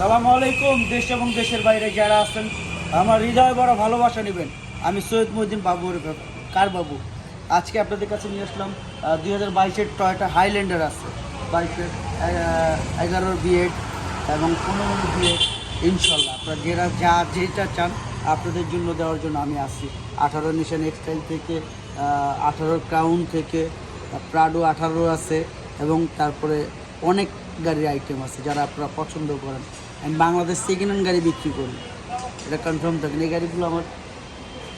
সালাম আলাইকুম, দেশ এবং দেশের বাইরে যারা আছেন, আমার হৃদয় বড় ভালোবাসা নেবেন। আমি সৈয়দ মহিউদ্দিন বাবুর কার বাবু? আজকে আপনাদের কাছে নিয়ে আসলাম দুই হাজার বাইশের টয়টা হাইল্যান্ডার আছে। বাইশের এগারোর বিএড এবং পনেরোর বিএড, ইনশাল্লাহ। আপনারা যারা, যা যেটা চান আপনাদের জন্য দেওয়ার জন্য আমি আসি আঠারো নিশান এক্সটাইল থেকে আঠারো ক্রাউন থেকে, প্রাডো আঠারো আছে এবং তারপরে অনেক গাড়ির আইটেম আছে যারা আপনারা পছন্দ করেন। আমি বাংলাদেশ সেকেন্ড হ্যান্ড গাড়ি বিক্রি করি। এটা কনফার্ম থাকেন এই গাড়িগুলো আমার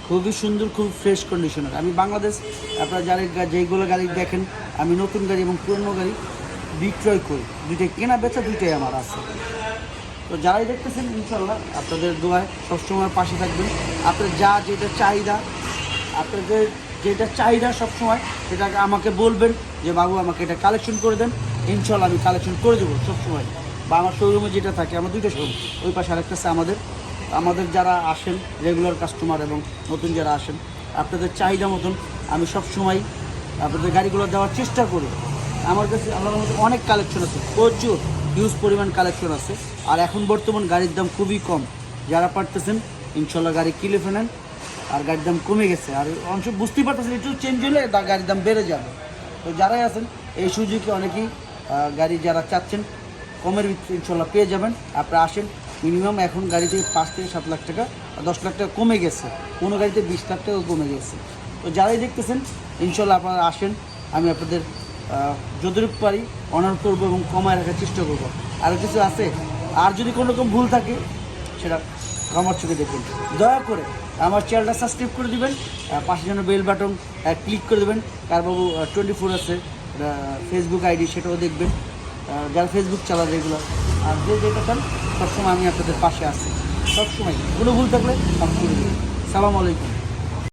খুবই সুন্দর খুব ফ্রেশ কন্ডিশনের আমি বাংলাদেশ, আপনারা যারা যেইগুলো গাড়ি দেখেন, আমি নতুন গাড়ি এবং পুরনো গাড়ি বিক্রয় করি। দুইটাই কেনা বেচা, দুইটাই আমার আছে। তো যারাই দেখতেছেন ইনশাল্লাহ আপনাদের দোয়ায় সবসময় পাশে থাকবেন। আপনার যা যেটা চাহিদা, আপনাদের যেটা চাহিদা সবসময়, সেটাকে আমাকে বলবেন যে, বাবু, আমাকে এটা কালেকশন করে দেন। ইনশাল্লাহ আমি কালেকশন করে দেবো সবসময়। বা আমার শোরুমে যেটা থাকে, আমার দুইটা শোরুম ওই পাশে আরেকটা আছে আমাদের। আমাদের যারা আসেন রেগুলার কাস্টমার এবং নতুন যারা আসেন, আপনাদের চাহিদা মতন আমি সবসময় আপনাদের গাড়িগুলো দেওয়ার চেষ্টা করি। আমার কাছে, আমার মধ্যে অনেক কালেকশন আছে, প্রচুর হিউজ পরিমাণ কালেকশন আছে। আর এখন বর্তমান গাড়ির দাম খুবই কম। যারা পারতেছেন, ইনশাল্লাহ গাড়ি কিনে ফেলেন, আর গাড়ির দাম কমে গেছে। আর অংশ বুঝতেই পারতেছেন, একটু চেঞ্জ হলে গাড়ির দাম বেড়ে যাবে। তো যারাই আছেন, এই সুযোগে অনেকেই গাড়ি যারা চাচ্ছেন কমের ভিতরে ইনশাল্লাহ পেয়ে যাবেন। আপনারা আসেন, মিনিমাম এখন গাড়িতে পাঁচ থেকে সাত লাখ টাকা, আর দশ লাখ টাকা কমে গেছে। কোনো গাড়িতে বিশ লাখ টাকা কমে গেছে। তো যারাই দেখতেছেন, ইনশাল্লাহ আপনারা আসেন, আমি আপনাদের যতটুকু পারি অনার করব এবং কমায় রাখার চেষ্টা করব। আর কিছু আছে? আর যদি কোনো রকম ভুল থাকে, সেটা আমার চোখে দেখবেন। দয়া করে আমার চ্যানেলটা সাবস্ক্রাইব করে দিবেন পাশে যেন বেল বাটন ক্লিক করে দেবেন। কারবাবু টোয়েন্টি ফোর আছে ফেসবুক আইডি সেটাও দেখবেন। যারা ফেসবুক চালায় যেগুলো আর যে যেটা চান সবসময় আমি আপনাদের পাশে আছি। সবসময়, কোনো ভুল থাকলে আমি সালাম আলাইকুম।